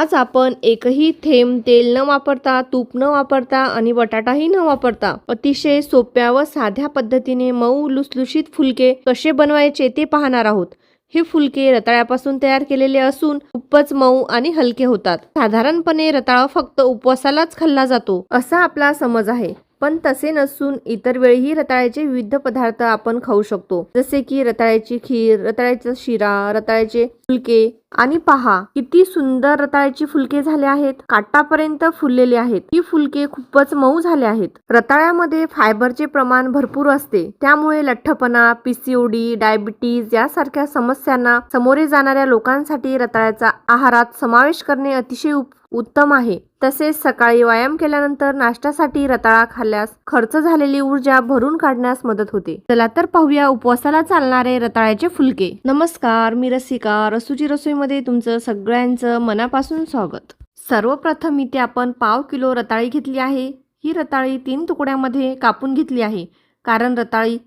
आज आपण एकही थेंब तेल न वापरता तूप न वापरता आणि बटाटाही न वापरता अतिशय सोप्या व साध्या पद्धतीने मऊ लुसलुशीत फुलके कसे बनवायचे ते पाहणार आहोत. हे फुलके रताळ्यापासून तयार केलेले असून खूपच मऊ आणि हलके होतात. साधारणपणे रताळा फक्त उपवासालाच खाल्ला जातो असा आपला समज आहे. पण तसे नसून इतर वेळीही रताळ्याचे विविध पदार्थ आपण खाऊ शकतो. जसे की रताळ्याची खीर रताळ्याचा शिरा रताळ्याचे फुलके. आणि पहा किती सुंदर रताळ्याची फुलके झाले आहेत. काटापर्यंत फुललेले आहेत. ही फुलके खूपच मऊ झाले आहेत. रताळ्यामध्ये फायबरचे प्रमाण भरपूर असते. त्यामुळे लठ्ठपणा पीसीओडी डायबिटीज यासारख्या समस्यांना सामोरे जाणाऱ्या लोकांसाठी रताळ्याचा आहारात समावेश करणे अतिशय उत्तम आहे. तसेच सकाळी व्यायाम केल्यानंतर नाश्त्यासाठी रताळा खाल्ल्यास खर्च झालेली ऊर्जा भरून काढण्यास मदत होते. चला तर पाहूया उपवासाला चालणारे रताळ्याचे फुलके. नमस्कार मी रसिका रसूची रसोईमध्ये तुमचं सगळ्यांचं मनापासून स्वागत. सर्वप्रथम इथे आपण पाव किलो रताळी घेतली आहे. ही रताळी तीन तुकड्यामध्ये कापून घेतली आहे. कारण रताळी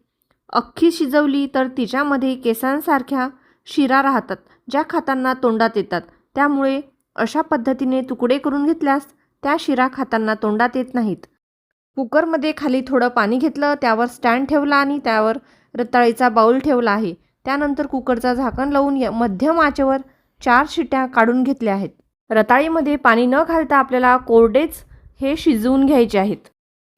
अख्खी शिजवली तर तिच्यामध्ये केसांसारख्या शिरा राहतात ज्या खाताना तोंडात येतात. त्यामुळे अशा पद्धतीने तुकडे करून घेतल्यास त्या शिरा खाताना तोंडात येत नाहीत. कुकरमध्ये खाली थोडं पाणी घेतलं त्यावर स्टँड ठेवला आणि त्यावर रताळीचा बाऊल ठेवला आहे. त्यानंतर कुकरचा झाकण लावून या मध्यम आचेवर चार शिट्या काढून घेतल्या आहेत. रताळीमध्ये पाणी न घालता आपल्याला कोरडेच हे शिजवून घ्यायचे आहेत.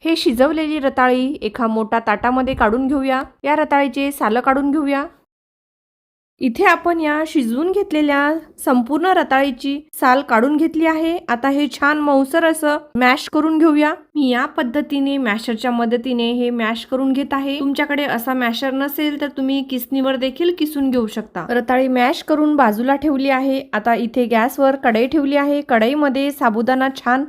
हे शिजवलेली रताळी एका मोठा ताटामध्ये काढून घेऊया. या रताळीचे सालं काढून घेऊया. इथे आपण या शिजवून घेतलेल्या संपूर्ण रताळीची साल काढून घेतली आहे. आता हे छान मऊसर असं मॅश करून घेऊया. मी या पद्धतीने मॅशरच्या मदतीने हे मॅश करून घेत आहे. तुमच्याकडे असा मॅशर नसेल तर तुम्ही किसणीवर देखील किसून घेऊ शकता. रताळी मॅश करून बाजूला ठेवली आहे. आता इथे गॅसवर कढई ठेवली आहे. कढईमध्ये साबुदाणा छान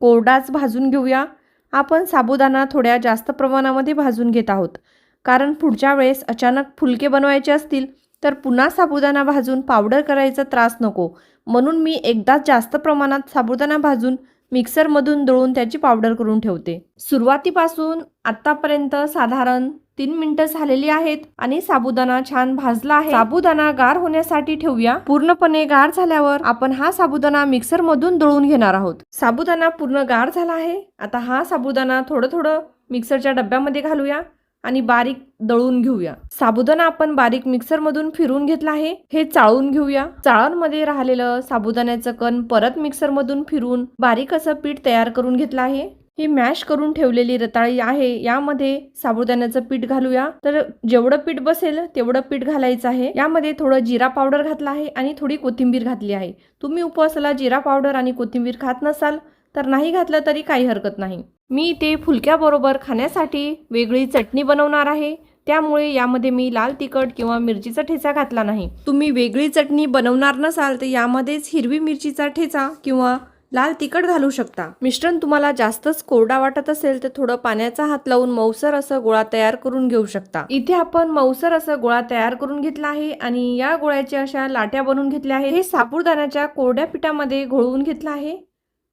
कोरडाच भाजून घेऊया. आपण साबुदाणा थोड्या जास्त प्रमाणामध्ये भाजून घेत आहोत. कारण पुढच्या वेळेस अचानक फुलके बनवायचे असतील तर पुन्हा साबुदाणा भाजून पावडर करायचा त्रास नको. म्हणून मी एकदाच जास्त प्रमाणात साबुदाणा भाजून मिक्सरमधून दळून त्याची पावडर करून ठेवते. सुरुवातीपासून आत्तापर्यंत साधारण तीन मिनिटं झालेली आहेत आणि साबुदाणा छान भाजला आहे. साबुदाणा गार होण्यासाठी ठेवूया. पूर्णपणे गार झाल्यावर आपण हा साबुदाणा मिक्सर मधून दळून घेणार आहोत. साबुदाणा पूर्ण गार झाला आहे. आता हा साबुदाणा थोडं थोडं मिक्सरच्या डब्यामध्ये घालूया. आणि बारीक दळून घेऊया. साबुदाणा आपण बारीक मिक्सर मधून फिरून घेतला आहे. हे चाळून घेऊया. चाळणमध्ये राहिलेलं साबुदाण्याचं कण परत मिक्सर मधून फिरून बारीक असं पीठ तयार करून घेतलं आहे. ही मॅश करून ठेवलेली रताळी आहे. यामध्ये साबुदाण्याचं पीठ घालूया. तर जेवढं पीठ बसेल तेवढं पीठ घालायचं आहे. यामध्ये थोडं जिरा पावडर घातला आहे आणि थोडी कोथिंबीर घातली आहे. तुम्ही उपवासाला जिरा पावडर आणि कोथिंबीर खात नसाल तर नाही घातलं तरी काही हरकत नाही. मी ते फुलक्याबरोबर खाण्यासाठी वेगळी चटणी बनवणार आहे. त्यामुळे यामध्ये मी लाल तिखट किंवा मिरचीचा ठेचा घातला नाही. तुम्ही वेगळी चटणी बनवणार नसाल तर यामध्येच हिरवी मिरचीचा ठेचा किंवा लाल तिखट घालू शकता. मिश्रण तुम्हाला जास्तच कोरडा वाटत असेल तर थोडं पाण्याचा हात लावून मऊसर असं गोळा तयार करून घेऊ शकता. इथे आपण मऊसर असं गोळा तयार करून घेतला आहे आणि या गोळ्याच्या अशा लाट्या बनवून घेतल्या आहेत. हे साबुदाण्याच्या कोरड्या पिठामध्ये घोळवून घेतलं आहे.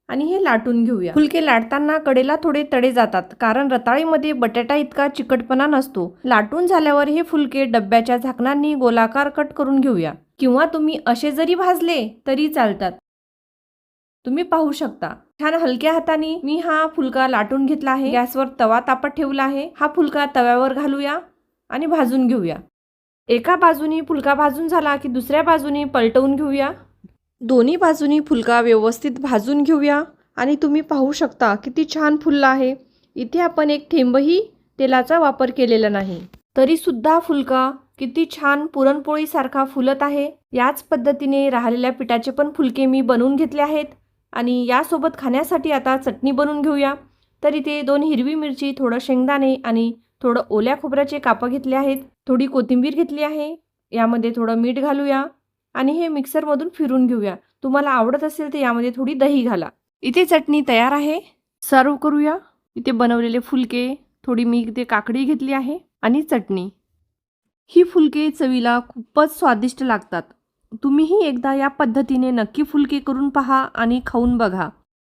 आणि हे लाटून घेऊया. फुलके लाटताना कडेला थोडे तडे जातात कारण रताळीमध्ये बटाटा इतका चिकटपणा नसतो. लाटून झाल्यावर हे फुलके डब्याच्या झाकणांनी गोलाकार कट करून घेऊया. किंवा तुम्ही असे जरी भाजले तरी चालतात. तुम्ही पाहू शकता. छान हलक्या हाताने मी हा फुलका लाटून घेतला आहे. गॅसवर तवा तापत ठेवला आहे. हा फुलका तव्यावर घालूया आणि भाजून घेऊया. एका बाजूनी फुलका भाजून झाला की दुसऱ्या बाजूनी पलटवून घेऊया. दोन्ही बाजूनी फुलका व्यवस्थित भाजून घेऊया. आणि तुम्ही पाहू शकता किती छान फुलला आहे. इथे आपण एक थेंबही तेलाचा वापर केलेला नाही. तरीसुद्धा फुलका किती छान पुरणपोळीसारखा फुलत आहे. याच पद्धतीने राहिलेल्या पिठाचे पण फुलके मी बनवून घेतले आहेत. आणि यासोबत खाण्यासाठी आता चटणी बनवून घेऊया. तर इथे दोन हिरवी मिरची थोडं शेंगदाणे आणि थोडं ओल्या खोबऱ्याचे कापं घेतले आहेत. थोडी कोथिंबीर घेतली आहे. यामध्ये थोडं मीठ घालूया. आणि हे मिक्सरमधून फिरून घेऊया. तुम्हाला आवडत असेल तर यामध्ये थोडी दही घाला. इथे चटणी तयार आहे. सर्व करूया. इथे बनवलेले फुलके थोडी मी इथे काकडी घेतली आहे आणि चटणी. ही फुलके चवीला खूपच स्वादिष्ट लागतात. तुम्हीही एकदा या पद्धतीने नक्की फुलके करून पहा आणि खाऊन बघा.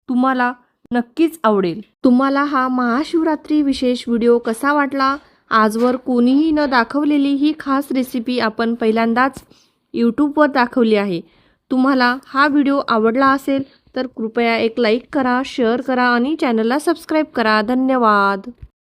तुम्हाला नक्कीच आवडेल. तुम्हाला हा महाशिवरात्री विशेष व्हिडिओ कसा वाटला? आजवर कोणीही न दाखवलेली ही खास रेसिपी आपण पहिल्यांदाच यूट्यूबवर दाखवली आहे. तुम्हाला हा व्हिडिओ आवडला असेल तर कृपया एक लाईक करा शेअर करा आणि चॅनलला सबस्क्राईब करा. धन्यवाद.